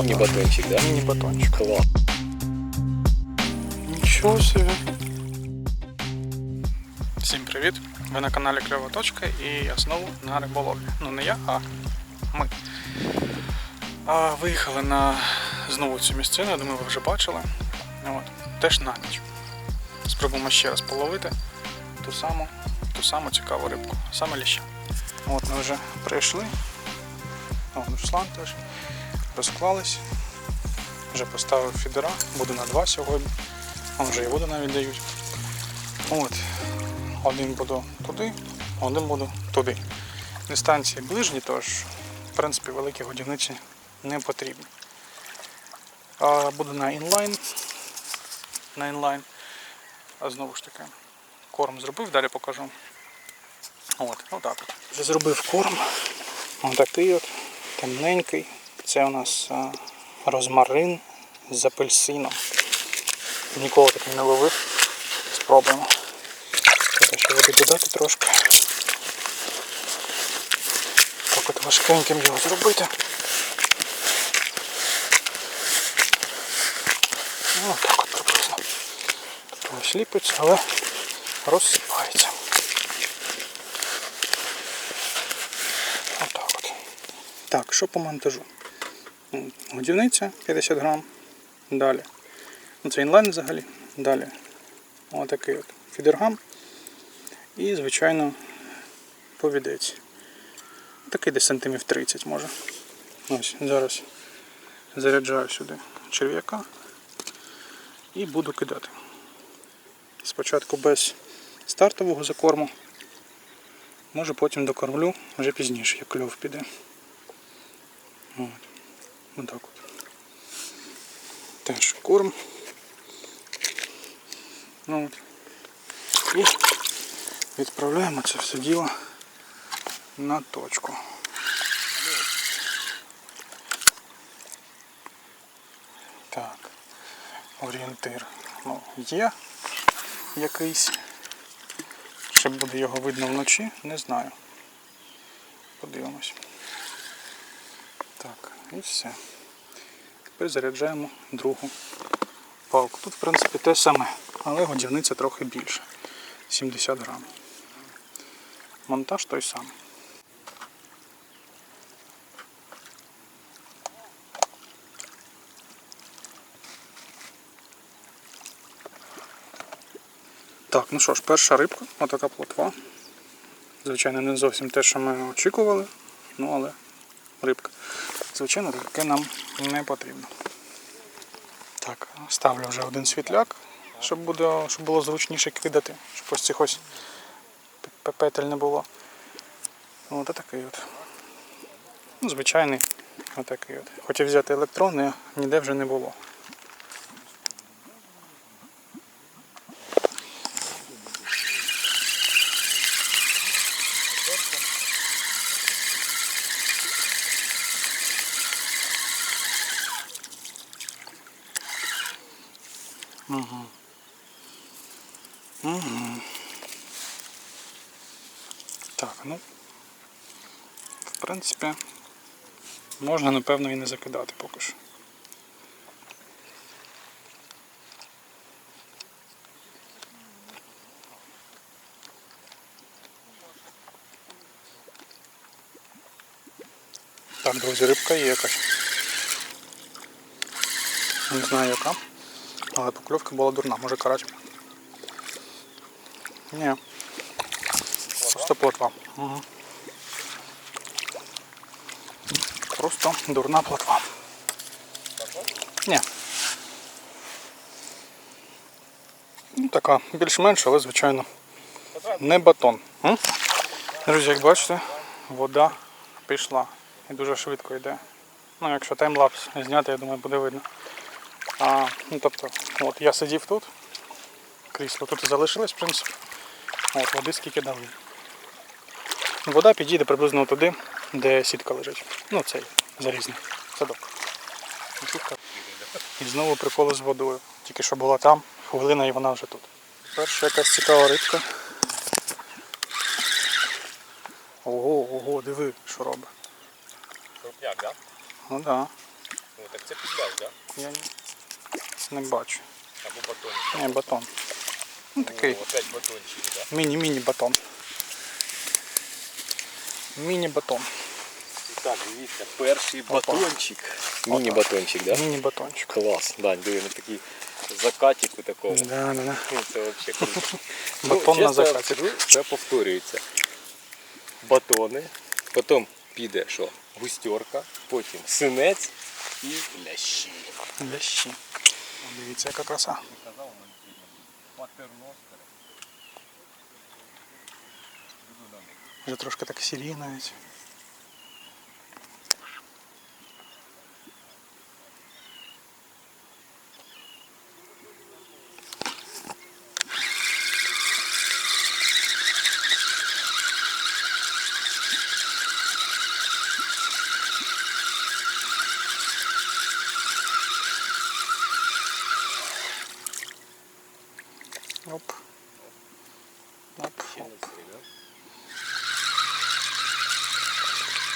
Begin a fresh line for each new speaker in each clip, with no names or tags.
Міні-батончик, да?
Міні-батончик.
Клас.
Нічого собі. Всім привіт! Ви на каналі Кльова Точка і я знову на риболовлі. Ну не я, а ми. А, виїхали на знову цю місцину, я думаю, ви вже бачили. От. Теж на ніч. Спробуємо ще раз половити ту саму, ту саму цікаву рибку, саме ліща. От ми вже прийшли. О, Руслан теж. Розклались. Вже поставив фідера, буду на два сьогодні. Вон вже і воду навіть дають. От. Один буду туди, один буду туди. Дистанції ближні, тож, в принципі, великі годівниці не потрібні. А, буду на інлайн. На інлайн. А знову ж таки, корм зробив, далі покажу. От, отак от. Вже зробив корм. Ось такий от, темненький. Це у нас розмарин з апельсином. Ніколи такий не ловив. Спробуємо. Треба ще води додати трошки. Так от важкеньким його зробити. Ну, так от приблизно. Тобто ось але розсипається. Отак от. Так, що по монтажу? Годівниця 50 грам. Далі. Ну, Це інлайн взагалі. Далі. Отакий от фідергам. І, звичайно, повідець. Такий десь сантимів 30 може. Ось, зараз заряджаю сюди черв'яка і буду кидати. Спочатку без стартового закорму. Може потім докормлю вже пізніше, як кльов піде. От. Отак от. Теж корм. Ну, от. І відправляємо це все діло на точку. Так, орієнтир ну, є якийсь. Ще буде його видно вночі, не знаю. Подивимось. І все. Тепер заряджаємо другу палку. Тут, в принципі, те саме, але годівниця трохи більше. 70 грам. Монтаж той самий. Так, ну що ж, перша рибка, отака плотва. Звичайно, не зовсім те, що ми очікували, ну але рибка. Звичайно, таке нам не потрібно. Так, ставлю вже один світляк, щоб, буде, щоб було зручніше кидати, щоб ось цих ось петель не було. От такий от. Ну, звичайний отакий от. Хотів взяти електронний, ніде вже не було. Угу. Угу. Так, ну. В принципі, можна, напевно, і не закидати поки що. Так, друзі, рибка є якась. Не знаю яка. Але покльовка була дурна, може карась. Ні. Просто плотва. Угу. Просто дурна плотва. Ні. Ну, така більш-менш, але звичайно не батон. М? Друзі, як бачите, вода пішла і дуже швидко йде. Ну, якщо таймлапс зняти, я думаю, буде видно. А, ну, тобто, от я сидів тут, крісло тут і залишилось, в принципі. От, води скільки дали. Вода підійде приблизно туди, де сітка лежить. Ну, цей зарізний садок. І сітка. І знову приколи з водою. Тільки що була там, хвилина і вона вже тут. Перша якась цікава рибка. Ого, ого, диви, що робить.
Крупняк, да?
Ну так. Да.
От Так це підляж, так?
Я не бачу.
Або батон.
Ні, батон. Ну такий.
О, опять батончики, так?
Міні-міні батон. Міні-батон.
Так, дивіться, перший батончик. Міні-батончик, так?
Міні-батончик.
Клас, Дань, диви, на такий закатик у такому.
Да, да, да.
Ну, це взагалі круто.
Батон
ну,
на
чесно,
закаті.
Це повторюється. Батони, потім піде що? Густерка, потім синець і лящі.
Лящі. Дивіться, яка краса. Вже трошки так сірі навіть.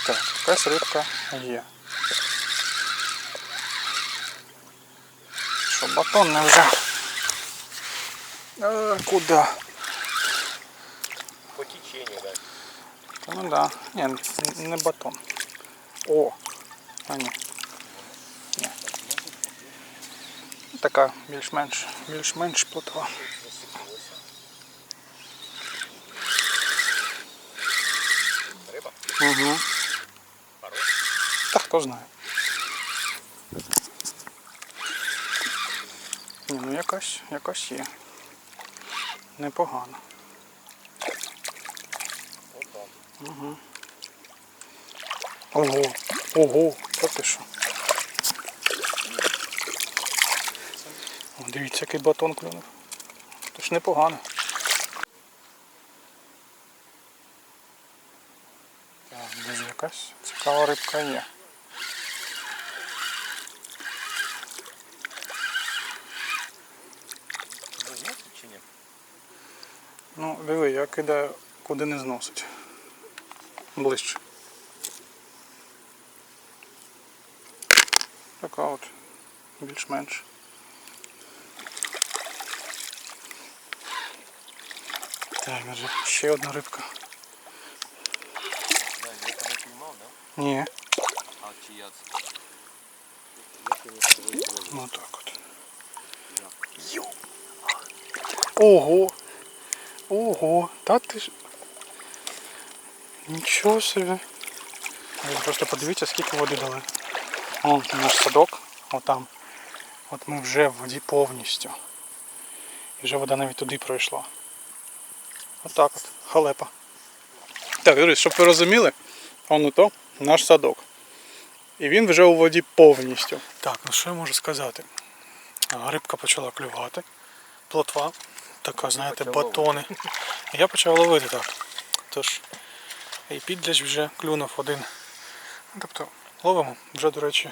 Так, якась рибка є. Що батон не вже. А, куди?
По теченню, так.
Та ну да. Ні, не батон. О! А ні. Ні. Така більш-менш більш-менш плотва. Угу. Та хто знає. Ні, ну якась, якась є. Непогано. Угу. Ого, ого, та ти що? О, дивіться, який батон клюнув. Це ж непогано. Так, дуже якась цікава рибка є.
Чи ні?
Ну, диви, я кидаю, куди не зносить. Ближче. Така от. Більш-менш. Так, вже ще одна рибка.
Да, я тебе піймав, так?
Ні.
А чи я це?
Ну так от. Йо. Ого. Ого. Та ти ж. Нічого собі. Просто подивіться, скільки води дали. О, наш садок, отам. От ми вже в воді повністю. І вже вода навіть туди пройшла. Отак от, халепа. Так, друзі, щоб ви розуміли, он ото наш садок. І він вже у воді повністю. Так, ну що я можу сказати? Рибка почала клювати. Плотва, така, знаєте, батони. Я почав ловити так. Тож, і підляч вже клюнув один. Ну, Тобто ловимо вже, до речі,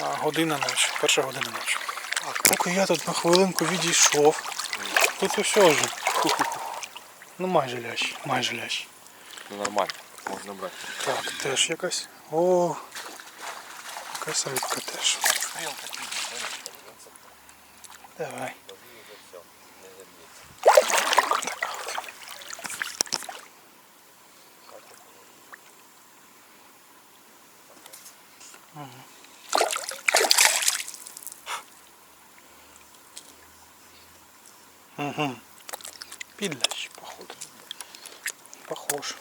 година ночі, перша година ночі. Так, поки я тут на хвилинку відійшов, тут усе вже. Ну майже лящ, майже лящ.
Ну нормально, можна брати.
Так, теж якась. О, якась рибка теж. Давай. Угу. Підлящ, походу. Похож.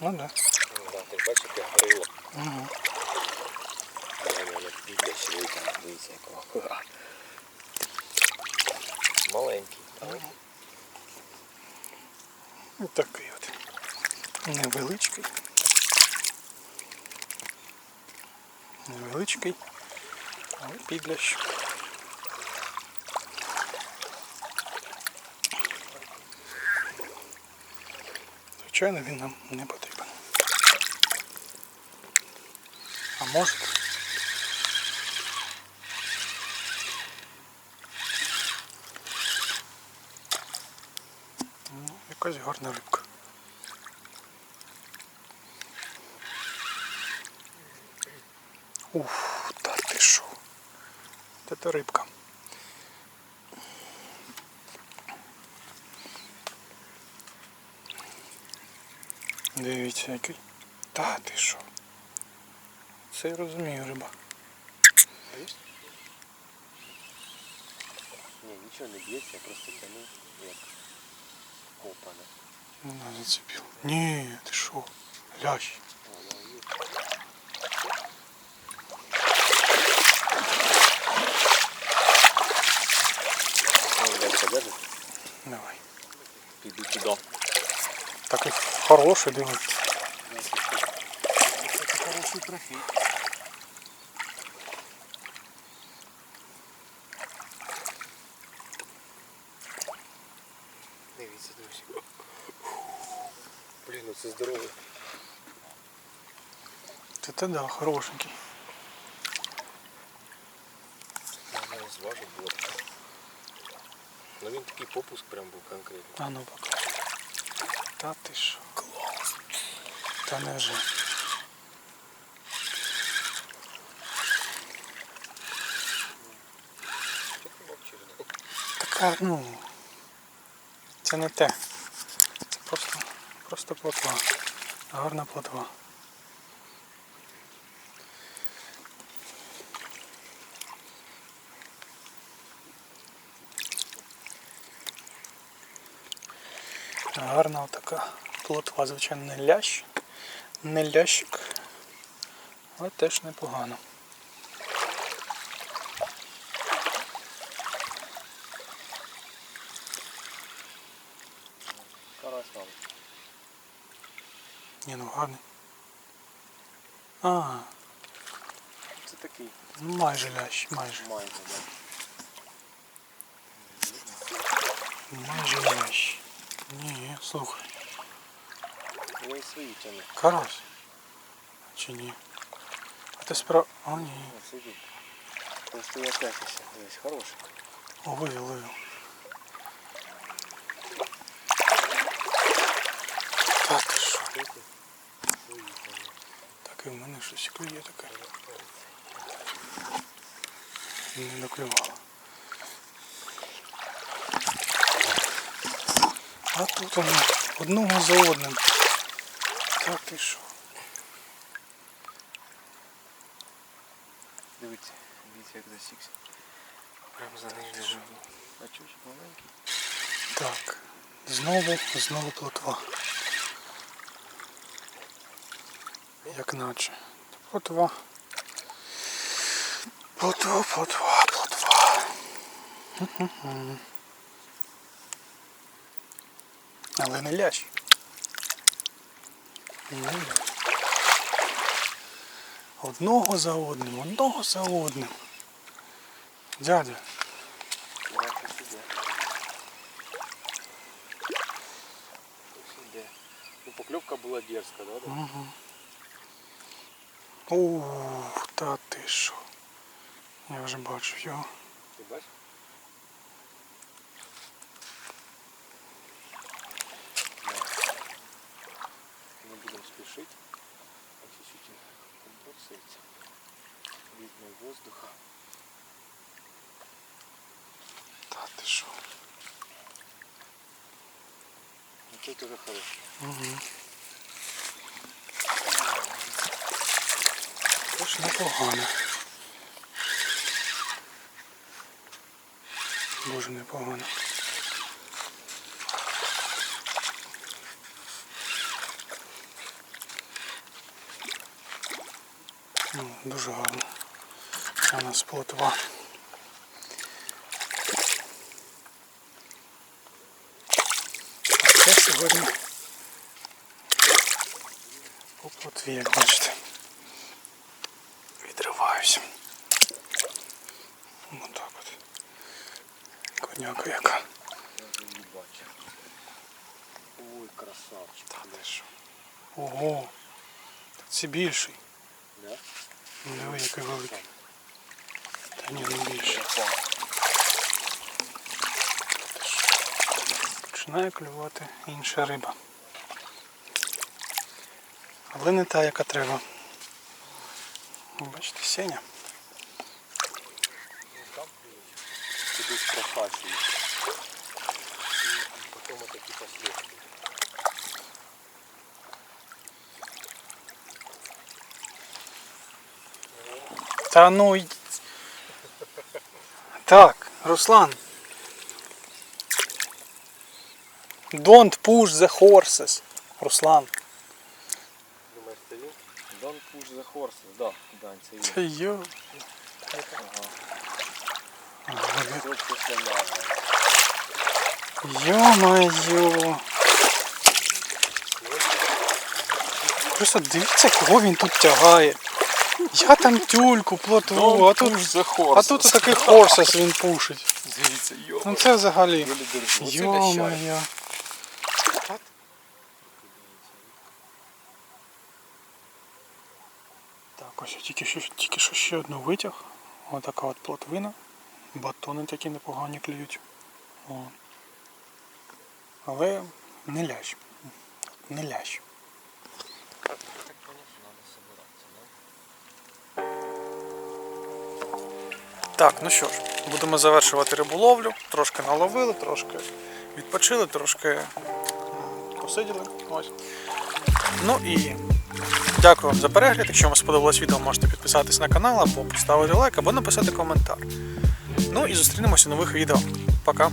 Ну да.
Ну, да, ти бачиш, як я грило.
Угу.
Дивіться, дивіться, якого. Маленький.
Ось такий от. Невеличкий. Невеличкий. Але підлящ. Звичайно, він нам не потрібен. А може. Ну, якась гарна рибка. Уф, та ти що? Та то рибка. Дивіться який. Та ти що? Це я розумію риба.
Ні, нічого не б'ється, просто тяну як копане.
Вона зацепила. Ні, ти що? Лящ.
О, я її. Ну, дай подержи.
Давай.
Піду туди.
Так і хороший дивись.
Це хороший трофей. Дивіться, друзі. Блін, ну це здоровий.
Це та да, хорошенький.
Зважив було. Ну він такий попуск прям був конкретний.
А ну покажи. Та ти що?
Мовчиш?
Така, ну. Це не те. Це просто, просто плотва. Гарна плотва. Гарна така плотва, звичайно, не лящ, не лящик, але теж непогано. Ні, ну гарний. А,
Це такий
ну майже лящ, майже.
майже, да.
Майже лящ. Ні, слухай.
Я і свої тяну.
Карась. Чи ні? А ти справ... О, ні.
О, сиди. Просто я п'ятися. Дивись, хороший.
О, вивів, вивів. Та ти що?
Свої тяну.
Так і в мене щось клює таке. Не доклювало. А тут вони одного за одним. Та ти що?
Дивіться, дивіться, як засікся. Прямо за нижню. А чуть маленький.
Так, знову, знову плотва. Як наче. Плотва. Плотва, плотва, плотва. Але не лящ. Одного за одним, одного за одним. Дядя.
Ну, покльовка була дерзка, да? да?
Угу. Ух, та ти що. Я вже бачив його.
Ти бачиш? Не будемо спішити. А чуть-чуть компорсується. Видно воздуха.
Та ти що.
Тут уже.
Угу. Тож непогано. Дуже непогано. Ну, дуже гарно. Це нас плотва. Це сьогодні по плотві, як бачите. Відриваюся. Отак от. Коняка яка.
Ой, красавчик.
Та ти що? Ого. Це більший.
Да?
Ну, Диви, який великий. Та ні, не більше. Починає клювати інша риба. Але не та, яка треба. Бачите, сеня.
кудись просачується. І потім такі последствия.
Та ну Так, Руслан. Don't push the horses. Руслан.
Думаєш, це він?
Don't push the horses, да, Дань, це він.
Та йо. Йо-моє. Просто дивіться, кого він тут тягає. Я там тюльку плотву, а тут, а тут такий хорсес він пушить.
Дивіться, йо.
Ну це взагалі. Йо-моє. Так, ось тільки що, тільки що ще одну витяг. Отака от плотвина. Батони такі непогані клюють. О. Але не лящ. Не лящ. Так, ну що ж, будемо завершувати риболовлю. Трошки наловили, трошки відпочили, трошки посиділи. Ось. Ну і дякую вам за перегляд. Якщо вам сподобалось відео, можете підписатись на канал або поставити лайк, або написати коментар. Ну і зустрінемося в нових відео. Пока!